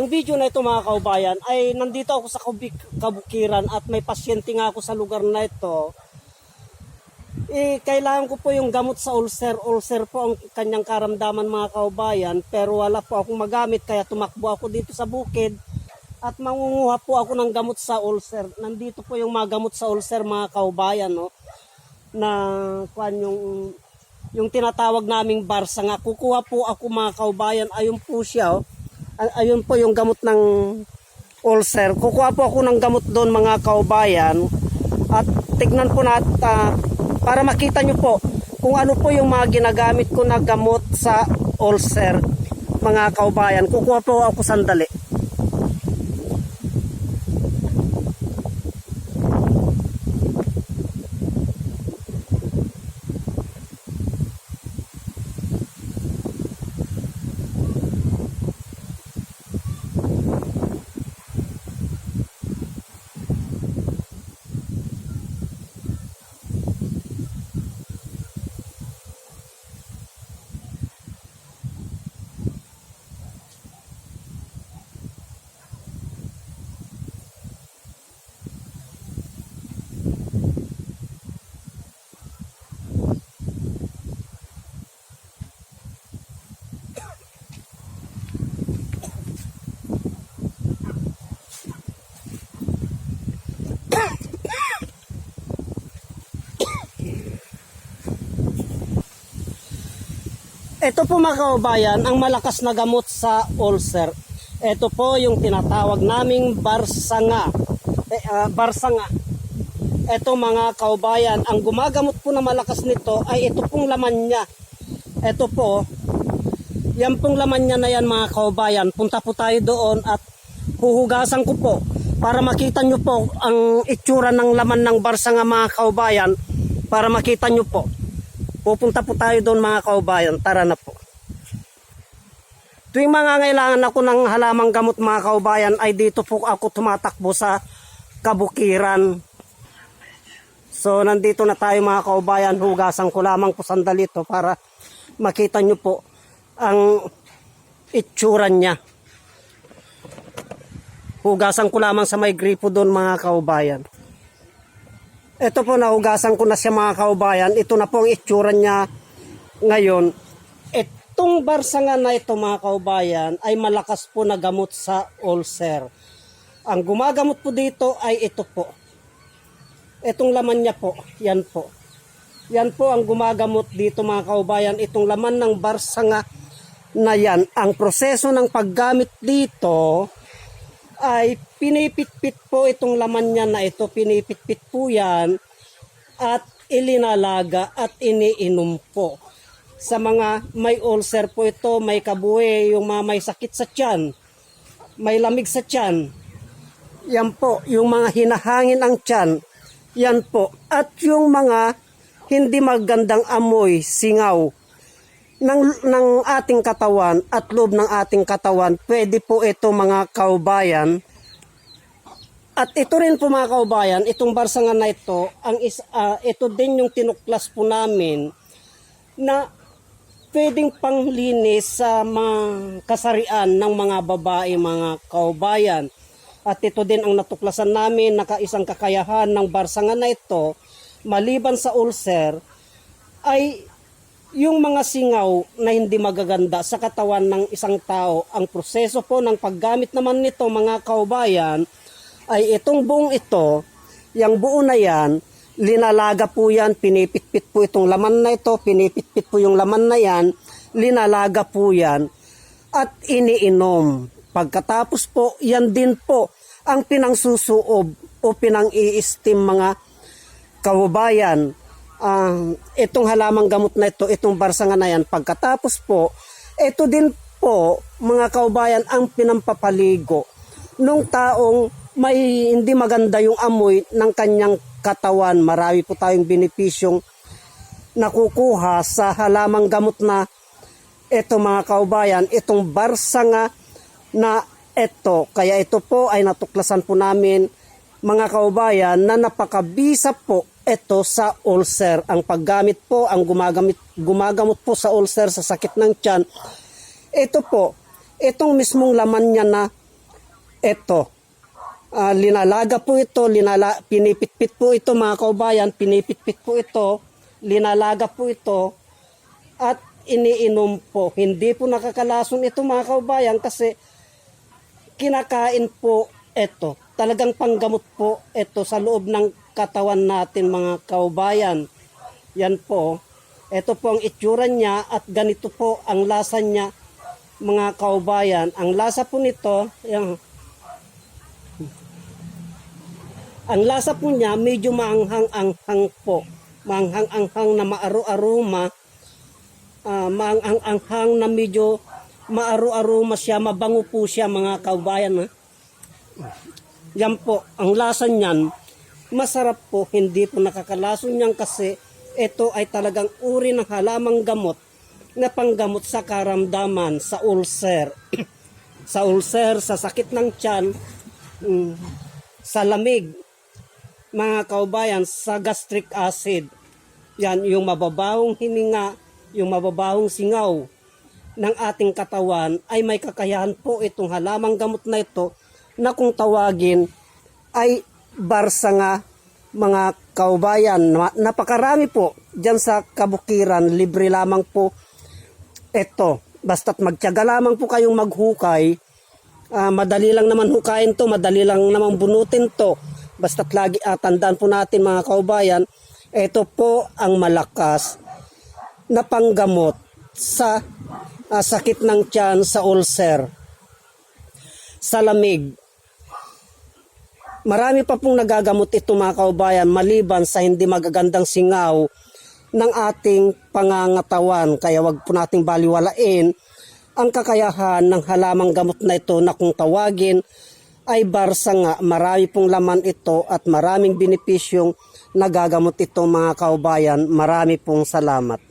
Ang video na ito mga kaubayan ay nandito ako sa Kabuk- Kabukiran at may pasyente nga ako sa lugar na ito. Eh, kailangan ko po yung gamot sa ulcer. Ulcer po ang kanyang karamdaman mga kaubayan pero wala po akong magamit kaya tumakbo ako dito sa bukid at mangunguha po ako ng gamot sa ulcer. Nandito po yung mga gamot sa ulcer mga kaubayan no na kuan yung yung tinatawag naming barsa nga. Kukuha po ako mga kaubayan. Ayun po siya. Oh. Ay- Ayun po yung gamot ng ulcer. Kukuha po ako ng gamot doon mga kaubayan. At tignan po natin para makita nyo po kung ano po yung mga ginagamit ko na gamot sa ulcer mga kaubayan. Kukuha po ako sandali. Ito po mga kaubayan, ang malakas na gamot sa ulcer. Ito po yung tinatawag naming barsanga. Eh, ah, barsanga. Ito mga kaubayan, ang gumagamot po na malakas nito ay ito pong laman niya. Ito po, yan pong laman niya na yan mga kaubayan. Punta po tayo doon at huhugasan ko po para makita nyo po ang itsura ng laman ng barsanga mga kaubayan para makita nyo po. Pupunta po tayo doon mga kaubayan. Tara na po. Tuwing mga ngailangan ako ng halamang gamot mga kaubayan ay dito po ako tumatakbo sa kabukiran. So nandito na tayo mga kaubayan. Hugasan ko lamang po sandali to para makita nyo po ang itsura niya. Hugasan ko lamang sa may gripo doon mga kaubayan. Ito po, nahugasan ko na siya mga kaubayan. Ito na po ang itsura niya ngayon. Itong barsangan na ito mga kaubayan ay malakas po na gamot sa ulcer. Ang gumagamot po dito ay ito po. Itong laman niya po, yan po. Yan po ang gumagamot dito mga kaubayan. Itong laman ng barsanga na yan. Ang proseso ng paggamit dito ay pinipitpit po itong laman niya na ito, pinipitpit po yan at ilinalaga at iniinom po. Sa mga may ulcer po ito, may kabuhe, yung mga may sakit sa tiyan, may lamig sa tiyan. Yan po, yung mga hinahangin ang tiyan, yan po. At yung mga hindi magandang amoy, singaw, ng, ng ating katawan at loob ng ating katawan, pwede po ito mga kaubayan. At ito rin po mga kaubayan, itong barsangan na ito, ang is, ah, ito din yung tinuklas po namin na pwedeng panglinis sa mga kasarian ng mga babae, mga kaubayan. At ito din ang natuklasan namin, nakaisang kakayahan ng barsangan na ito, maliban sa ulcer, ay yung mga singaw na hindi magaganda sa katawan ng isang tao, ang proseso po ng paggamit naman nito mga kaubayan, ay itong buong ito, yung buo na yan, linalaga po yan, pinipitpit po itong laman na ito, pinipitpit po yung laman na yan, linalaga po yan, at iniinom. Pagkatapos po, yan din po ang pinangsusuob o pinang-i-steam mga kababayan. Ah, itong halamang gamot na ito, itong barsangan na yan, pagkatapos po, ito din po, mga kaubayan, ang pinampapaligo nung taong may hindi maganda yung amoy ng kanyang katawan. Marami po tayong benepisyong nakukuha sa halamang gamot na ito mga kaubayan, itong barsanga na ito. Kaya ito po ay natuklasan po namin mga kaubayan na napakabisa po ito sa ulcer. Ang paggamit po, ang gumagamit, gumagamot po sa ulcer sa sakit ng tiyan. Ito po, itong mismong laman niya na Ito, ah, linalaga po ito, linala, pinipitpit po ito mga kaubayan, pinipitpit po ito, linalaga po ito, at iniinom po. Hindi po nakakalason ito mga kaubayan kasi kinakain po ito. Talagang panggamot po ito sa loob ng katawan natin mga kaubayan. Yan po. Ito po ang itsura niya at ganito po ang lasa niya mga kaubayan. Ang lasa po nito, yan, ang lasa po niya medyo maanghang-anghang po. Maanghang-anghang na maaru-aroma. Ah, maanghang-anghang na medyo maaru-aroma siya, mabango po siya mga kaubayan. Ha? Yan po, ang lasa niyan, masarap po, hindi po nakakalason niyan kasi ito ay talagang uri ng halamang gamot na panggamot sa karamdaman, sa ulcer. sa ulcer, sa sakit ng tiyan, mm, sa lamig, mga kaubayan, sa gastric acid. Yan, yung mababahong hininga, yung mababahong singaw ng ating katawan ay may kakayahan po itong halamang gamot na ito na kung tawagin ay barsa nga mga kaubayan. Na- Napakarami po dyan sa kabukiran, libre lamang po ito. Basta't magtiyaga lamang po kayong maghukay, Ah, madali lang naman hukayin to, madali lang naman bunutin to. Basta't lagi ah, tandaan po natin mga kaubayan, ito po ang malakas na panggamot sa ah, sakit ng tiyan, sa ulcer, sa lamig. Marami pa pong nagagamot ito mga kaubayan maliban sa hindi magagandang singaw ng ating pangangatawan. Kaya wag po nating baliwalain ang kakayahan ng halamang gamot na ito na kung tawagin ay barsa nga marami pong laman ito at maraming benepisyong nagagamot ito mga kaubayan. Marami pong salamat.